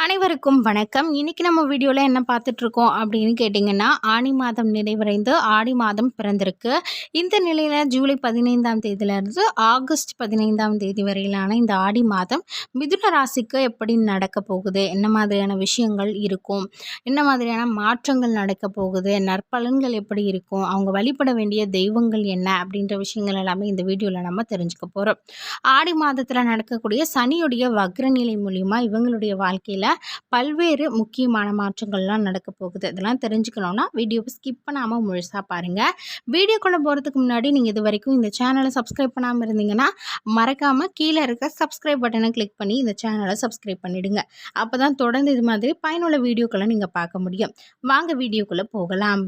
அனைவருக்கும் வணக்கம். இன்றைக்கி நம்ம வீடியோவில் என்ன பார்த்துட்ருக்கோம் அப்படின்னு கேட்டிங்கன்னா ஆணி மாதம் நிறைவடைந்து ஆடி மாதம் பிறந்திருக்கு. இந்த நிலையில் ஜூலை பதினைந்தாம் தேதியிலேருந்து ஆகஸ்ட் பதினைந்தாம் தேதி வரையிலான இந்த ஆடி மாதம் மிதுன ராசிக்கு எப்படி நடக்க போகுது? என்ன மாதிரியான விஷயங்கள் இருக்கும்? என்ன மாதிரியான மாற்றங்கள் நடக்க போகுது? நற்பலன்கள் எப்படி இருக்கும்? அவங்க வழிபட வேண்டிய தெய்வங்கள் என்ன? அப்படின்ற விஷயங்கள் எல்லாமே இந்த வீடியோவில் நம்ம தெரிஞ்சுக்க போகிறோம் ஆடி மாதத்தில் நடக்கக்கூடிய சனியுடைய வக்ரநிலை மூலிமா இவங்களுடைய வாழ்க்கையில் பல்வேறு முக்கியமான மாற்றங்கள்லாம் நடக்க போகுது. இதெல்லாம் தெரிஞ்சுக்கணுன்னா வீடியோவை ஸ்கிப் பண்ணாமல் முழுசாக பாருங்கள் வீடியோக்குள்ளே போகிறதுக்கு முன்னாடி நீங்கள் இது வரைக்கும் இந்த சேனலை சப்ஸ்கிரைப் பண்ணாமல் இருந்தீங்கன்னா மறக்காமல் கீழே இருக்க சப்ஸ்கிரைப் பட்டனை கிளிக் பண்ணி இந்த சேனலை சப்ஸ்கிரைப் பண்ணிவிடுங்க அப்போ தான் தொடர்ந்து இது மாதிரி பயனுள்ள வீடியோக்களை நீங்கள் பார்க்க முடியும். வாங்க வீடியோக்குள்ளே போகலாம்.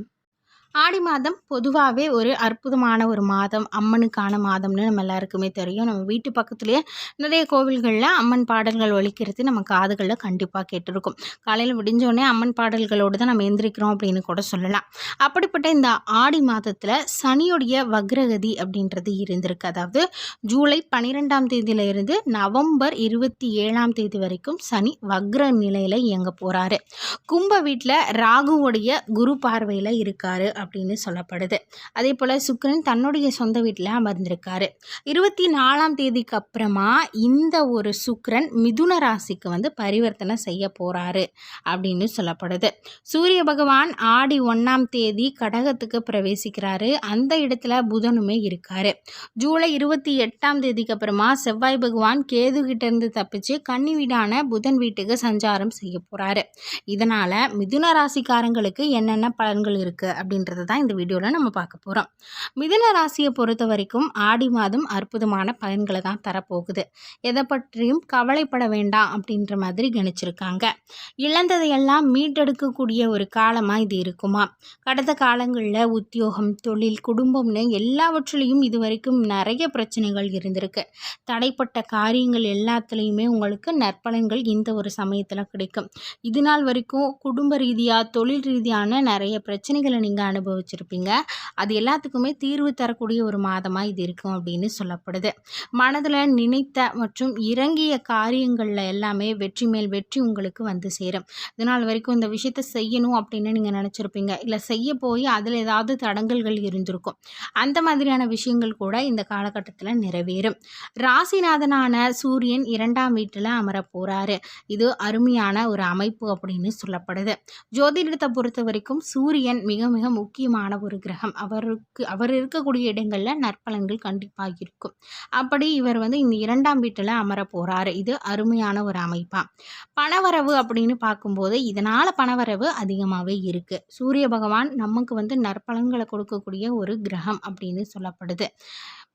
ஆடி மாதம் பொதுவாகவே ஒரு அற்புதமான ஒரு மாதம். அம்மனுக்கான மாதம்னு நம்ம எல்லாருக்குமே தெரியும். நம்ம வீட்டு பக்கத்துலேயே நிறைய கோவில்களில் அம்மன் பாடல்கள் ஒழிக்கிறது நம்ம காதுகளில் கண்டிப்பாக கேட்டிருக்கும். காலையில் விடிஞ்சோடனே அம்மன் பாடல்களோடு தான் நம்ம எந்திரிக்கிறோம் அப்படின்னு கூட சொல்லலாம். அப்படிப்பட்ட இந்த ஆடி மாதத்தில் சனியுடைய வக்ரகதி அப்படின்றது இருந்திருக்கு. அதாவது ஜூலை பன்னிரெண்டாம் தேதியிலிருந்து நவம்பர் இருபத்தி ஏழாம் தேதி வரைக்கும் சனி வக்ர நிலையில் இயங்க போகிறாரு கும்ப வீட்டில் ராகுவுடைய குரு பார்வையில் இருக்காரு அப்படின்னு சொல்லப்படுது. அதே போல் சுக்கரன் தன்னுடைய சொந்த வீட்டில் அமர்ந்திருக்காரு. இருபத்தி நாலாம் தேதிக்கு அப்புறமா இந்த ஒரு சுக்கரன் மிதுன ராசிக்கு வந்து பரிவர்த்தனை செய்ய போகிறாரு அப்படின்னு சொல்லப்படுது. சூரிய பகவான் ஆடி ஒன்றாம் தேதி கடகத்துக்கு பிரவேசிக்கிறாரு. அந்த இடத்துல புதனுமே இருக்காரு. ஜூலை இருபத்தி எட்டாம் தேதிக்கு அப்புறமா செவ்வாய் பகவான் கேது கிட்ட இருந்து தப்பிச்சு கன்னி வீடான புதன் வீட்டுக்கு சஞ்சாரம் செய்ய போகிறாரு இதனால் மிதுன ராசிக்காரங்களுக்கு என்னென்ன பலன்கள் இருக்குது அப்படின்றது தான் இந்த வீடியோவில் நம்ம பார்க்க போகிறோம் மிதுன ராசியை பொறுத்த வரைக்கும் ஆடி மாதம் அற்புதமான பலன்களை தான் தரப்போகுது. எதை பற்றியும் கவலைப்பட வேண்டாம் அப்படின்ற மாதிரி கணிச்சிருக்காங்க. இழந்ததையெல்லாம் மீட்டெடுக்கக்கூடிய ஒரு காலமாக இது இருக்குமா? கடந்த காலங்களில் உத்தியோகம் தொழில் குடும்பம்னு எல்லாவற்றிலையும் இது வரைக்கும் நிறைய பிரச்சனைகள் இருந்திருக்கு. தடைப்பட்ட காரியங்கள் எல்லாத்துலேயுமே உங்களுக்கு நற்பலன்கள் இந்த ஒரு சமயத்தில் கிடைக்கும். இது நாள் வரைக்கும் குடும்ப ரீதியாக தொழில் ரீதியான நிறைய பிரச்சனைகளை நீங்கள் அனுபவிச்சிருப்பீங்க. அது எல்லாத்துக்குமே தீர்வு தரக்கூடிய ஒரு மாதமாக இது இருக்கும் அப்படின்னு சொல்லப்படுது. மனதில் நினைத்த மற்றும் இறங்கிய காரியங்களில் எல்லாமே வெற்றி மேல் வெற்றி உங்களுக்கு வந்து சேரும். இதனால் வரைக்கும் இந்த விஷயத்தை செய்யணும் அப்படின்னு நீங்கள் நினச்சிருப்பீங்க. இல்லை செய்ய போய் அதில் ஏதாவது தடங்கல்கள் இருந்திருக்கும். அந்த மாதிரியான விஷயங்கள் கூட இந்த காலகட்டத்தில் நிறைவேறும். ராசிநாதனான சூரியன் இரண்டாம் வீட்டில் அமர போகிறாரு இது அருமையான ஒரு அமைப்பு அப்படின்னு சொல்லப்படுது. ஜோதிடத்தை பொறுத்த வரைக்கும் சூரியன் மிக மிக முக்கியமான ஒரு கிரகம். அவருக்கு அவர் இருக்கக்கூடிய இடங்களில் நற்பலன்கள் கண்டிப்பாக இருக்கும். அப்படி இவர் வந்து இந்த இரண்டாம் வீட்டில் அமர போகிறாரு இது அருமையான ஒரு அமைப்பாக பணவரவு அப்படின்னு பார்க்கும்போது இதனால் பணவரவு அதிகமாகவே இருக்குது சூரிய பகவான் நமக்கு வந்து நற்பலன்களை கொடுக்கக்கூடிய ஒரு கிரகம் அப்படின்னு சொல்லப்படுது.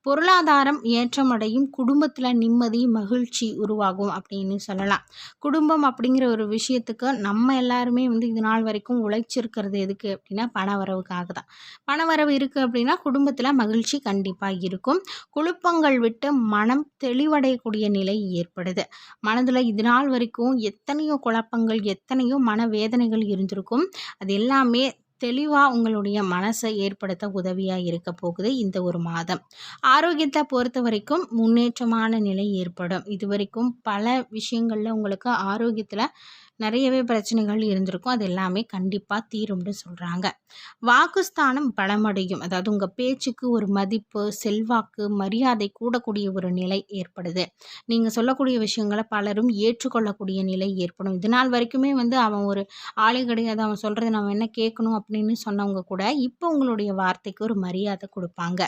பொருளாதாரம் ஏற்றமடையும் குடும்பத்தில் நிம்மதி மகிழ்ச்சி உருவாகும் அப்படின்னு சொல்லலாம். குடும்பம் அப்படிங்கிற ஒரு விஷயத்துக்கு நம்ம எல்லாருமே வந்து இது நாள் வரைக்கும் உழைச்சிருக்கிறது எதுக்கு அப்படின்னா பணவரவுக்காக தான். பணவரவு இருக்குது அப்படின்னா குடும்பத்தில் மகிழ்ச்சி கண்டிப்பாக இருக்கும். குழப்பங்கள் விட்டு மனம் தெளிவடையக்கூடிய நிலை ஏற்படுது. மனதில் இது நாள் வரைக்கும் எத்தனையோ குழப்பங்கள் எத்தனையோ மனவேதனைகள் இருந்திருக்கும். அது எல்லாமே தெளிவாக உங்களுடைய மனசை ஏற்படுத்த உதவியாக இருக்க போகுது இந்த ஒரு மாதம். ஆரோக்கியத்தை பொறுத்த வரைக்கும் முன்னேற்றமான நிலை ஏற்படும். இது வரைக்கும் பல விஷயங்களில் உங்களுக்கு ஆரோக்கியத்தில் நிறையவே பிரச்சனைகள் இருந்திருக்கும். அது எல்லாமே கண்டிப்பாக தீரும்னு சொல்கிறாங்க வாக்குஸ்தானம் பலமடையும். அதாவது உங்கள் பேச்சுக்கு ஒரு மதிப்பு செல்வாக்கு மரியாதை கூடக்கூடிய ஒரு நிலை ஏற்படுது. நீங்கள் சொல்லக்கூடிய விஷயங்களை பலரும் ஏற்றுக்கொள்ளக்கூடிய நிலை ஏற்படும். இது நாள் வரைக்குமே வந்து அவன் ஒரு ஆளே கிடையாது. அவன் சொல்கிறது நம்ம என்ன கேட்கணும் அப்படின்னு சொன்னவங்க கூட இப்போ உங்களுடைய வார்த்தைக்கு ஒரு மரியாதை கொடுப்பாங்க.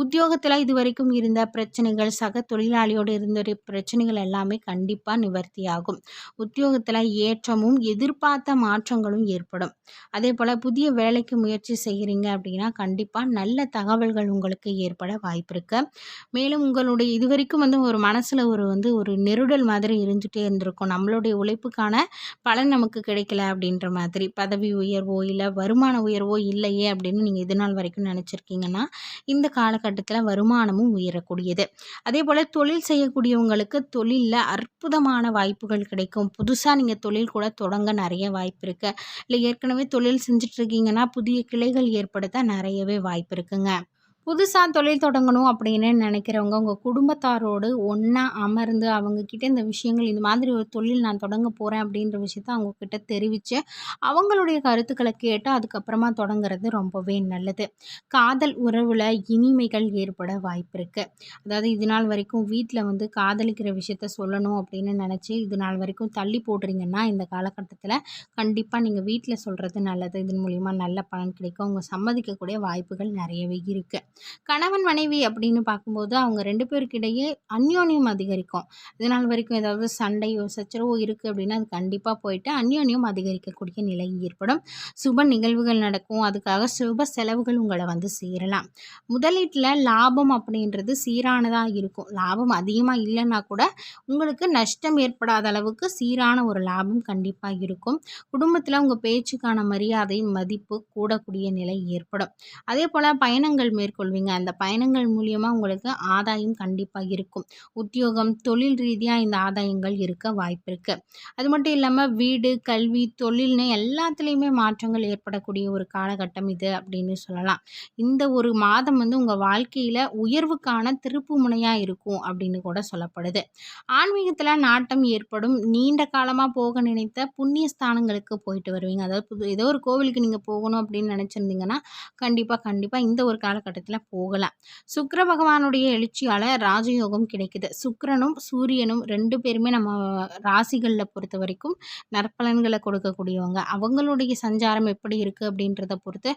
உத்தியோகத்தில் இது வரைக்கும் இருந்த பிரச்சனைகள் சக தொழிலாளியோடு இருந்த பிரச்சனைகள் எல்லாமே கண்டிப்பாக நிவர்த்தியாகும். உத்தியோகத்தில் ஏற்றமும் எதிர்பார்த்த மாற்றங்களும் ஏற்படும். அதே போல் புதிய வேலைக்கு முயற்சி செய்கிறீங்க அப்படின்னா கண்டிப்பாக நல்ல தகவல்கள் உங்களுக்கு ஏற்பட வாய்ப்பு இருக்குது மேலும் உங்களுடைய இது வரைக்கும் வந்து ஒரு மனசில் ஒரு வந்து ஒரு நெருடல் மாதிரி இருந்துகிட்டே இருந்திருக்கும். நம்மளுடைய உழைப்புக்கான பலன் நமக்கு கிடைக்கல அப்படின்ற மாதிரி. பதவி உயர்வோ இல்லை வருமான உயர்வோ இல்லையே அப்படின்னு நீங்கள் இது நாள் வரைக்கும் நினச்சிருக்கீங்கன்னா இந்த காலகட்டத்தில் வருமானமும் உயரக்கூடியது. அதே போல் தொழில் செய்யக்கூடியவங்களுக்கு தொழிலில் அற்புதமான வாய்ப்புகள் கிடைக்கும். புதுசாக நீங்கள் தொழில் கூட தொடங்க நிறைய வாய்ப்பு இருக்குது இல்லை ஏற்கனவே தொழில் செஞ்சிட்ருக்கீங்கன்னா புதிய கிளைகள் ஏற்படுத்த நிறையவே வாய்ப்பு இருக்குங்க. புதுசாக தொழில் தொடங்கணும் அப்படின்னு நினைக்கிறவங்க உங்கள் குடும்பத்தாரோடு ஒன்றா அமர்ந்து அவங்கக்கிட்ட இந்த விஷயங்கள் இந்த மாதிரி ஒரு தொழில் நான் தொடங்க போகிறேன் அப்படின்ற விஷயத்த அவங்கக்கிட்ட தெரிவித்து அவங்களுடைய கருத்துக்களை கேட்டு அதுக்கப்புறமா தொடங்குறது ரொம்பவே நல்லது. காதல் உறவில் இனிமைகள் ஏற்பட வாய்ப்பு இருக்குது அதாவது இது நாள் வரைக்கும் வீட்டில் வந்து காதலிக்கிற விஷயத்த சொல்லணும் அப்படின்னு நினச்சி இது நாள் வரைக்கும் தள்ளி போடுறீங்கன்னா இந்த காலகட்டத்தில் கண்டிப்பாக நீங்கள் வீட்டில் சொல்கிறது நல்லது. இதன் மூலிமா நல்ல பலன் கிடைக்கும். அவங்க சம்மதிக்கக்கூடிய வாய்ப்புகள் நிறையவே இருக்குது கணவன் மனைவி அப்படின்னு பார்க்கும்போது அவங்க ரெண்டு பேருக்கிடையே அந்யோன்யம் அதிகரிக்கும். இதனால் வரைக்கும் ஏதாவது சண்டையோ சச்சரவோ இருக்குது அப்படின்னா அது கண்டிப்பாக போயிட்டு அந்யோன்யம் அதிகரிக்கக்கூடிய நிலை ஏற்படும். சுப நிகழ்வுகள் நடக்கும். அதுக்காக சுப செலவுகள் உங்களை வந்து சேரலாம். முதலீட்டில் லாபம் அப்படின்றது சீரானதாக இருக்கும். லாபம் அதிகமாக இல்லைன்னா கூட உங்களுக்கு நஷ்டம் ஏற்படாத அளவுக்கு சீரான ஒரு லாபம் கண்டிப்பாக இருக்கும். குடும்பத்தில் உங்கள் பேச்சுக்கான மரியாதை மதிப்பு கூடக்கூடிய நிலை ஏற்படும். அதே போல் பயணங்கள் மேற்கொள்வீங்க அந்த பயணங்கள் மூலியமாக உங்களுக்கு ஆதாயம் கண்டிப்பாக இருக்கும். உத்தியோகம் தொழில் ரீதியாக இந்த ஆதாயங்கள் இருக்க வாய்ப்பு இருக்குது அது மட்டும் இல்லாமல் வீடு கல்வி தொழில்னு எல்லாத்துலேயுமே மாற்றங்கள் ஏற்படக்கூடிய ஒரு காலகட்டம் இது அப்படின்னு சொல்லலாம். இந்த ஒரு மாதம் வந்து உங்கள் வாழ்க்கையில் உயர்வுக்கான திருப்பு முனையாக இருக்கும் அப்படின்னு கூட சொல்லப்படுது. ஆன்மீகத்தில் நாட்டம் ஏற்படும். நீண்ட காலமாக போக நினைத்த புண்ணிய ஸ்தானங்களுக்கு போயிட்டு வருவீங்க. அதாவது ஏதோ ஒரு கோவிலுக்கு நீங்கள் போகணும் அப்படின்னு நினச்சிருந்தீங்கன்னா கண்டிப்பாக கண்டிப்பாக இந்த ஒரு காலகட்டத்தில் போகலாம் சுக்கர பகவானுடைய எழுச்சியால் ராஜயோகம் கிடைக்குது. சுக்கரனும் சூரியனும் ரெண்டு பேருமே நம்ம ராசிகளில் பொறுத்த வரைக்கும் நற்பலன்களை கொடுக்கக்கூடியவங்க. அவங்களுடைய சஞ்சாரம் எப்படி இருக்குது அப்படின்றத பொறுத்து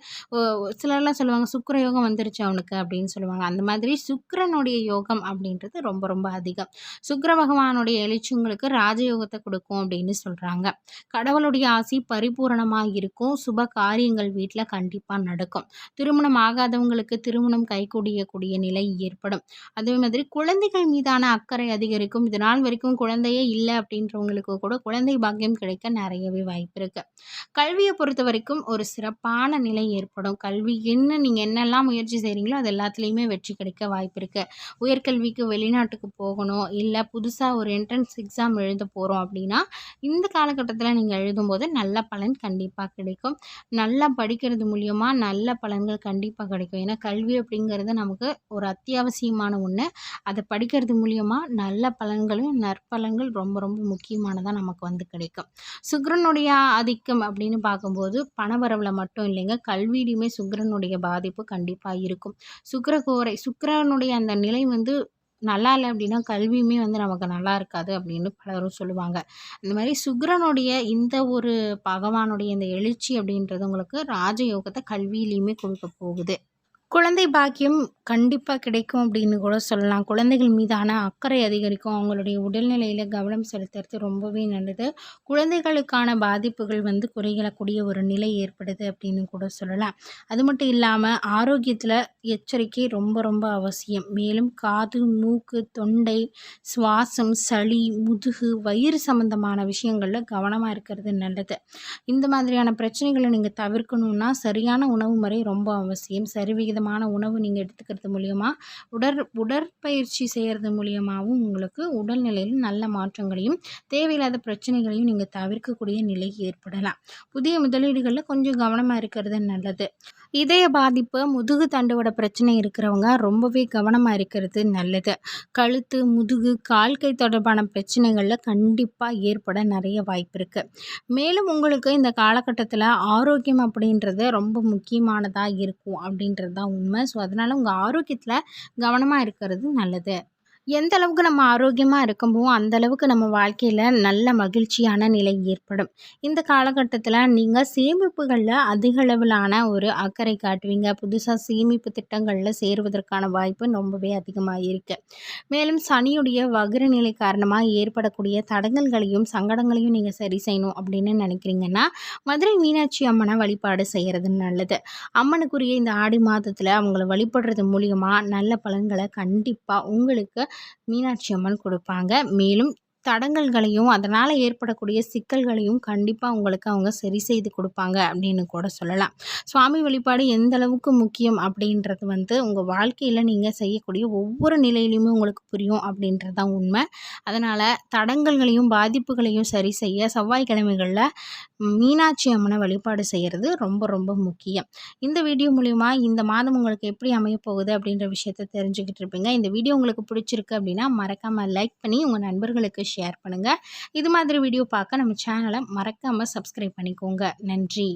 சிலர்லாம் சொல்லுவாங்க சுக்கர யோகம் வந்துருச்சு அவனுக்கு அப்படின்னு சொல்லுவாங்க. அந்த மாதிரி சுக்கரனுடைய யோகம் அப்படின்றது ரொம்ப ரொம்ப அதிகம். சுக்கர பகவானுடைய எழுச்சி உங்களுக்கு ராஜயோகத்தை கொடுக்கும் அப்படின்னு சொல்கிறாங்க கடவுளுடைய ஆசி பரிபூரணமாக இருக்கும். சுப காரியங்கள் வீட்டில் கண்டிப்பாக நடக்கும். திருமணம் ஆகாதவங்களுக்கு திருமணம் கைகூடியக்கூடிய நிலை ஏற்படும். அதே மாதிரி குழந்தைகள் மீதான அக்கறை அதிகரிக்கும். இது நாள் வரைக்கும் குழந்தையே இல்லை அப்படின்றவங்களுக்கு கூட குழந்தை பாக்கியம் கிடைக்க நிறையவே வாய்ப்பு இருக்குது கல்வியை பொறுத்த வரைக்கும் ஒரு சிறப்பான நிலை ஏற்படும். கல்வி என்ன நீங்கள் என்னெல்லாம் முயற்சி செய்கிறீங்களோ அது எல்லாத்துலேயுமே வெற்றி கிடைக்க வாய்ப்பு இருக்குது உயர்கல்விக்கு வெளிநாட்டுக்கு போகணும் இல்லை புதுசாக ஒரு என்ட்ரன்ஸ் எக்ஸாம் எழுத போகிறோம் அப்படின்னா இந்த காலகட்டத்தில் நீங்கள் எழுதும்போது நல்ல பலன் கண்டிப்பாக கிடைக்கும். நல்லா படிக்கிறது மூலியமாக நல்ல பலன்கள் கண்டிப்பாக கிடைக்கும். ஏன்னா கல்வி அப்படிங்கிறது நமக்கு ஒரு அத்தியாவசியமான ஒன்று அதை படிக்கிறது மூலயமா நல்ல பலன்களும் நற்பலன்கள் ரொம்ப ரொம்ப முக்கியமானதாக நமக்கு வந்து கிடைக்கும். சுக்ரனுடைய ஆதிக்கம் அப்படின்னு பார்க்கும்போது பணவரவில் மட்டும் இல்லைங்க. கல்வியிலையுமே சுக்கிரனுடைய பாதிப்பு கண்டிப்பாக இருக்கும். சுக்கரகோரை சுக்கரனுடைய அந்த நிலை வந்து நல்லா இல்லை அப்படின்னா கல்வியுமே வந்து நமக்கு நல்லா இருக்காது அப்படின்னு பலரும் சொல்லுவாங்க. இந்த மாதிரி சுக்ரனுடைய இந்த ஒரு பகவானுடைய இந்த எழுச்சி அப்படின்றது உங்களுக்கு ராஜயோகத்தை கல்வியிலையுமே கொடுக்க போகுது. குழந்தை பாக்கியம் கண்டிப்பாக கிடைக்கும் அப்படின்னு கூட சொல்லலாம். குழந்தைகள் மீதான அக்கறை அதிகரிக்கும். அவங்களுடைய உடல்நிலையில் கவனம் செலுத்துறது ரொம்பவே நல்லது. குழந்தைகளுக்கான பாதிப்புகள் வந்து குறையக்கூடிய ஒரு நிலை ஏற்படுது அப்படின்னு கூட சொல்லலாம். அது மட்டும் இல்லாமல் ஆரோக்கியத்தில் எச்சரிக்கை ரொம்ப ரொம்ப அவசியம். மேலும் காது மூக்கு தொண்டை சுவாசம் சளி முதுகு வயிறு சம்பந்தமான விஷயங்களில் கவனமாக இருக்கிறது நல்லது. இந்த மாதிரியான பிரச்சனைகளை நீங்கள் தவிர்க்கணுன்னா சரியான உணவு முறை ரொம்ப அவசியம். சரிவிகிதம் சரிவிகிதமான உணவு நீங்கள் எடுத்துக்கிறது மூலியமா உடற் உடற்பயிற்சி செய்கிறது மூலியமாகவும் உங்களுக்கு உடல்நிலையில் நல்ல மாற்றங்களையும் தேவையில்லாத பிரச்சனைகளையும் நீங்கள் தவிர்க்கக்கூடிய நிலை ஏற்படலாம். புதிய முதலீடுகளில் கொஞ்சம் கவனமாக இருக்கிறது நல்லது. இதய பாதிப்பு முதுகு தண்டுவட பிரச்சனை இருக்கிறவங்க ரொம்பவே கவனமாக இருக்கிறது நல்லது. கழுத்து முதுகு கால் கை தொடர்பான பிரச்சனைகளில் கண்டிப்பாக ஏற்பட நிறைய வாய்ப்பு இருக்குது மேலும் உங்களுக்கு இந்த காலகட்டத்தில் ஆரோக்கியம் அப்படின்றது ரொம்ப முக்கியமானதாக இருக்கும் அப்படின்றது தான் உண்மை. ஸோ அதனால் உங்கள் ஆரோக்கியத்தில் கவனமாக இருக்கிறது நல்லது. எந்த அளவுக்கு நம்ம ஆரோக்கியமாக இருக்கமோ அந்த அளவுக்கு நம்ம வாழ்க்கையில் நல்ல மகிழ்ச்சியான நிலை ஏற்படும். இந்த காலகட்டத்தில் நீங்கள் சேமிப்புகளில் அதிக அளவிலான ஒரு அக்கறை காட்டுவீங்க. புதுசாக சேமிப்பு திட்டங்களில் சேருவதற்கான வாய்ப்பு ரொம்பவே அதிகமாக இருக்குது மேலும் சனியுடைய வக்ர நிலை காரணமாக ஏற்படக்கூடிய தடங்கல்களையும் சங்கடங்களையும் நீங்கள் சரி செய்யணும் அப்படின்னு நினைக்கிறீங்கன்னா மதுரை மீனாட்சி அம்மனை வழிபாடு செய்கிறது நல்லது. அம்மனுக்குரிய இந்த ஆடி மாதத்தில் அவங்கள வழிபடுறது மூலியமாக நல்ல பலன்களை கண்டிப்பாக உங்களுக்கு மீனாட்சி அம்மன் கொடுப்பாங்க. மேலும் தடங்கல்களையும் அதனால் ஏற்படக்கூடிய சிக்கல்களையும் கண்டிப்பாக உங்களுக்கு அவங்க சரி செய்து கொடுப்பாங்க அப்படின்னு கூட சொல்லலாம். சுவாமி வழிபாடு எந்த அளவுக்கு முக்கியம் அப்படின்றது வந்து உங்கள் வாழ்க்கையில் நீங்கள் செய்யக்கூடிய ஒவ்வொரு நிலையிலையுமே உங்களுக்கு புரியும் அப்படின்றது தான் உண்மை. அதனால் தடங்கல்களையும் பாதிப்புகளையும் சரி செய்ய செவ்வாய்க்கிழமைகளில் மீனாட்சி அம்மனை வழிபாடு செய்கிறது ரொம்ப ரொம்ப முக்கியம். இந்த வீடியோ மூலிமா இந்த மாதம் உங்களுக்கு எப்படி அமையப்போகுது அப்படின்ற விஷயத்த தெரிஞ்சுக்கிட்டு இருப்பீங்க. இந்த வீடியோ உங்களுக்கு பிடிச்சிருக்கு அப்படின்னா மறக்காமல் லைக் பண்ணி உங்கள் நண்பர்களுக்கு ஷேர் பண்ணுங்கள் இது மாதிரி வீடியோ பார்க்க நம்ம சேனலை மறக்காமல் சப்ஸ்கிரைப் பண்ணிக்கோங்க. நன்றி.